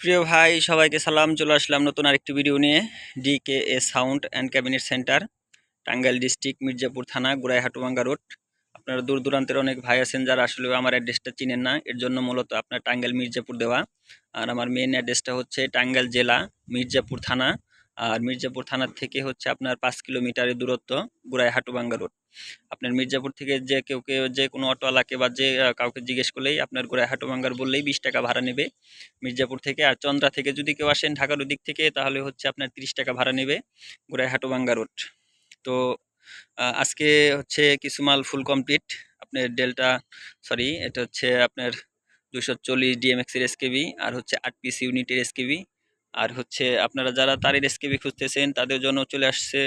প্রিয় ভাই, সবাইকে সালাম। চলে আসলাম নতুন আরেকটি ভিডিও নিয়ে। DK A sound and cabinet centre Tangail district Mirzapur থানা গুড়াইহাটুবাঙ্গা রোড আপনারা দূর দূরান্তের অনেক ভাই আছেন যারা আসলে আমার অ্যাড্রেসটা চিনেন না। এর জন্য মূলত আপনার টাঙ্গাইল মির্জাপুর দেওয়া। আর আমার মেন অ্যাড্রেসটা হচ্ছে টাঙ্গাইল জেলা, মির্জাপুর থানা। আর মির্জাপুর থানার থেকে হচ্ছে আপনার পাঁচ কিলোমিটারের দূরত্ব গুড়াইহাটুবাঙ্গা রোড। আপনার মির্জাপুর থেকে যে কেউ কেউ যে কোনো অটোওয়ালাকে বা যে কাউকে জিজ্ঞেস করলেই আপনার গুড়াইহাটুবাঙ্গার বললেই বিশ টাকা ভাড়া নেবে মির্জাপুর থেকে। আর চন্দ্রা থেকে যদি কেউ আসেন ঢাকার ওদিক থেকে তাহলে হচ্ছে আপনার তিরিশ টাকা ভাড়া নেবে গোড়াইহাটুবাঙ্গা রোড। তো আজকে হচ্ছে কিছু মাল ফুল কমপ্লিট। আপনার ডেল্টা, সরি, এটা হচ্ছে আপনার দুশো চল্লিশ ডিএমএক্সের এসকেবি আর হচ্ছে আট পিস ইউনিটের এসকেবি। আর হচ্ছে আপনারা যারা তারের এসকেবি খুঁজতেছেন, তাদের জন্য চলে আসছে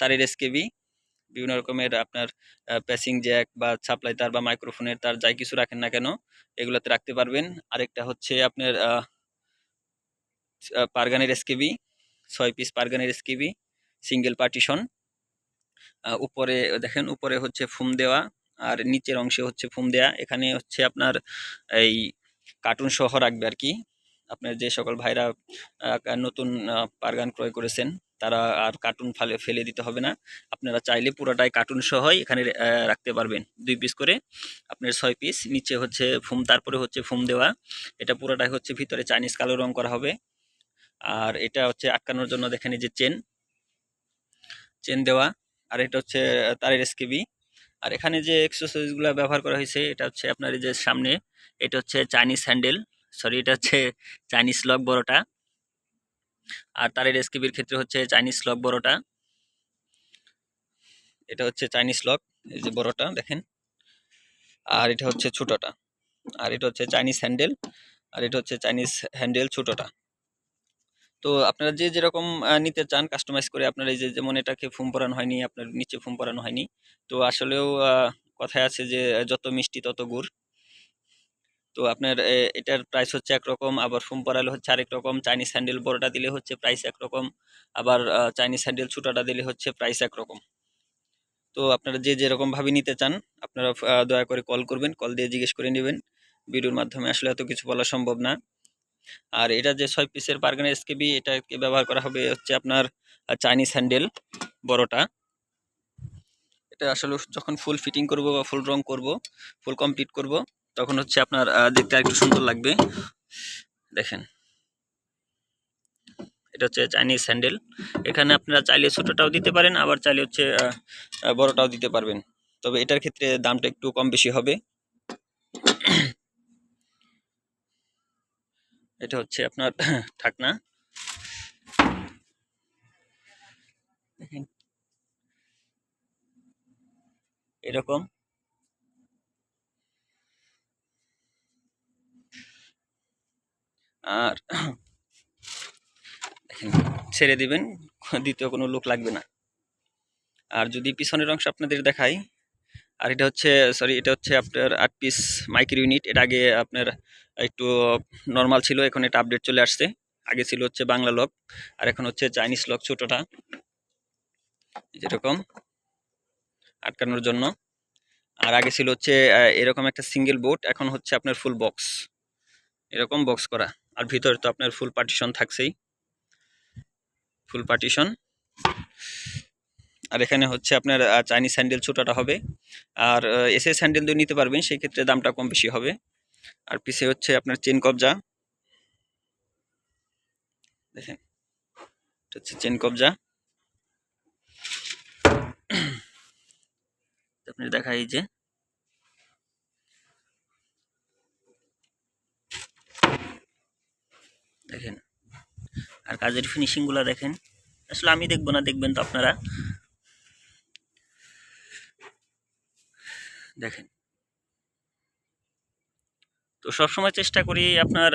তারের এসকেবি বিভিন্ন রকমের আপনার প্যাসিং জ্যাক বা সাপ্লাই তার বা মাইক্রোফোনের তার যাই কিছু রাখেন না কেন, এগুলোতে রাখতে পারবেন। আরেকটা হচ্ছে আপনার পারগানের এসকেবি ছয় পিস পারগানের এসকেবি সিঙ্গেল পার্টিশন উপরে দেখেন, উপরে হচ্ছে ফুম দেওয়া আর নিচের অংশে হচ্ছে ফুম দেওয়া এখানে হচ্ছে আপনার এই কার্টুন সহ রাখবে আর কি। আপনার যে সকল ভাইরা নতুন পারগান ক্রয় করেছেন, তারা আর কার্টুন ফেলে ফেলে দিতে হবে না। আপনারা চাইলে পুরোটাই কার্টুন সহই এখানে রাখতে পারবেন। দুই পিস করে আপনার ছয় পিস নিচে হচ্ছে ফুম তারপরে হচ্ছে ফুম দেওয়া। এটা পুরোটাই হচ্ছে ভিতরে চাইনিজ কালো রং করা হবে। আর এটা হচ্ছে আটকানোর জন্য দেখেন যে চেন চেন দেওয়া। আর এটা হচ্ছে তারের এসকেবি আর এখানে যে এক্সারসাইজগুলো ব্যবহার করা হয়েছে, এটা হচ্ছে আপনার যে সামনে, এটা হচ্ছে চাইনিজ হ্যান্ডেল সরি এটা হচ্ছে চাইনিজ লক বড়টা। আর তারের এসকেবির ক্ষেত্রে হচ্ছে চাইনিজ লক বড়টা। এটা হচ্ছে চাইনিজ লক এই যে বড়টা, দেখেন। আর এটা হচ্ছে ছোটটা। আর এটা হচ্ছে চাইনিজ হ্যান্ডেল আর এটা হচ্ছে চাইনিজ হ্যান্ডেল ছোটটা। তো আপনারা যে যেরকম নিতে চান কাস্টমাইজ করে আপনার এই যে যেমন এটাকে ফুম পরানো হয়নি, আপনার নিচে ফুম পরানো হয়নি, তো আসলেও কথায় আছে যে, যত মিষ্টি তত গুড়। তো আপনার এটার প্রাইস হচ্ছে একরকম, আবার ফুম পরালে হচ্ছে আরেক রকম চাইনিজ হ্যান্ডেল বড়টা দিলে হচ্ছে প্রাইস একরকম, আবার চাইনিজ হ্যান্ডেল ছোটটা দিলে হচ্ছে প্রাইস একরকম। তো আপনারা যে যেরকম ভাবে নিতে চান, আপনারা দয়া করে কল করবেন কল দিয়ে জিজ্ঞেস করে নেবেন। ভিডিওর মাধ্যমে আসলে এত কিছু বলা সম্ভব না। আর এটা যে ছয় পিসের বার্গানের এসকেবি এটাকে ব্যবহার করা হবে হচ্ছে আপনার চাইনিজ হ্যান্ডেল বড়টা। এটা আসলে যখন ফুল ফিটিং করব বা ফুল রং করব ফুল কমপ্লিট করব তখন হচ্ছে আপনার দেখতে একটু সুন্দর লাগবে। দেখেন। এটা হচ্ছে চাইনিজ হ্যান্ডেল এখানে আপনারা চাইলে ছোটোটাও দিতে পারেন, আবার চাইলে হচ্ছে বড়টাও দিতে পারবেন। তবে এটার ক্ষেত্রে দামটা একটু কম বেশি হবে। এটা হচ্ছে আপনার ঠাকনা এরকম। আর ছেড়ে দিবেন, দ্বিতীয় কোনো লোক লাগবে না। আর যদি পিছনের অংশ আপনাদের দেখাই, আর এটা হচ্ছে সরি এটা হচ্ছে আপনার আট পিস মাইক্রো ইউনিট এটা আগে আপনার একটু নর্মাল ছিল, এখন এটা আপডেট চলে আসছে। আগে ছিল হচ্ছে বাংলা লক আর এখন হচ্ছে চাইনিজ লক ছোটোটা। যেরকম আটকানোর জন্য। আর আগে ছিল হচ্ছে এরকম একটা সিঙ্গেল বোট এখন হচ্ছে আপনার ফুল বক্স এরকম বক্স করা। আর ভিতরে তো আপনার ফুল পার্টিশন থাকছেই। ফুল পার্টিশন আর এখানে হচ্ছে আপনার চাইনিজ স্যান্ডেল ছোটোটা হবে। আর এস স্যান্ডেল দিয়ে নিতে পারবেন সেই ক্ষেত্রে দামটা কম বেশি হবে। আর পিছে হচ্ছে আপনার চেন কবজা। দেখেন, এটা হচ্ছে চেন কবজা। আপনি দেখাই এই যে। দেখেন। আর কাজের ফিনিশিংগুলো দেখেন। আসলে আমি দেখব না, দেখবেন তো আপনারা। দেখেন। তো সবসময় চেষ্টা করি আপনার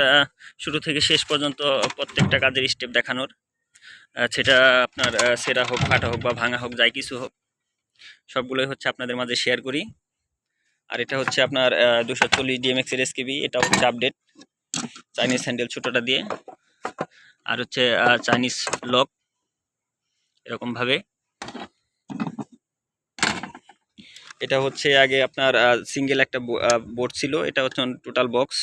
শুরু থেকে শেষ পর্যন্ত প্রত্যেকটা কাজের স্টেপ দেখানোর। সেটা আপনার সেরা হোক, ফাটা হোক বা ভাঙা হোক, যাই কিছু হোক, সবগুলোই হচ্ছে আপনাদের মাঝে শেয়ার করি। আর এটা হচ্ছে আপনার দুশো চল্লিশ ডিএমএক্সের এসকেবি এটা হচ্ছে আপডেট চাইনিজ হ্যান্ডেল ছোটোটা দিয়ে। আর হচ্ছে চাইনিজ লক এরকমভাবে। এটা হচ্ছে আগে আপনার সিঙ্গেল একটা বোর্ড ছিল। এটা হচ্ছে total box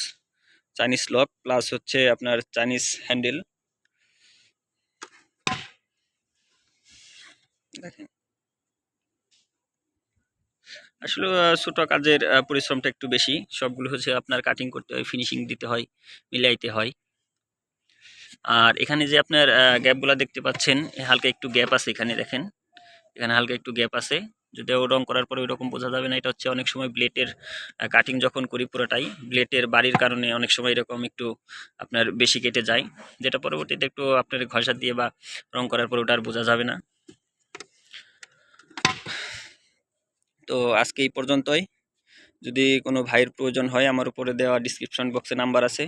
Chinese lock plus হচ্ছে আপনার চাইনিজ হ্যান্ডেল দেখেন। আসলে ছোটো কাজের পরিশ্রমটা একটু বেশি। সবগুলো হচ্ছে আপনার কাটিং করতে হয় ফিনিশিং দিতে হয়, মিলাইতে হয়। আর এখানে যে আপনার গ্যাপগুলো দেখতে পাচ্ছেন হালকা একটু গ্যাপ আছে এখানে দেখেন। এখানে হালকা একটু গ্যাপ আছে। যদিও রং করার পরে ওইরকম বোঝা যাবে না, এটা হচ্ছে অনেক সময় ব্লেটের কাটিং যখন করি পুরোটাই ব্লেটের বাড়ির কারণে অনেক সময় এরকম একটু আপনার বেশি কেটে যায়। যেটা পরবর্তীতে একটু আপনার ঘষা দিয়ে বা রং করার পরে ওটা আর বোঝা যাবে না। তো আজকে এই পর্যন্তই। যদি কোনো ভাইয়ের প্রয়োজন হয়, আমার উপরে দেওয়া ডিসক্রিপশন বক্সে নাম্বার আছে,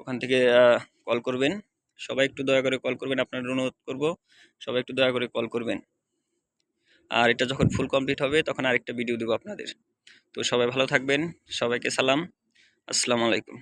ওখান থেকে কল করবেন। সবাই একটু দয়া করে কল করবেন, আপনার অনুরোধ করব, সবাই একটু দয়া করে কল করবেন। আর এটা যখন ফুল কমপ্লিট হবে, তখন আরেকটা ভিডিও দেবো আপনাদের। তো সবাই ভালো থাকবেন, সবাইকে সালাম, আসসালামু আলাইকুম।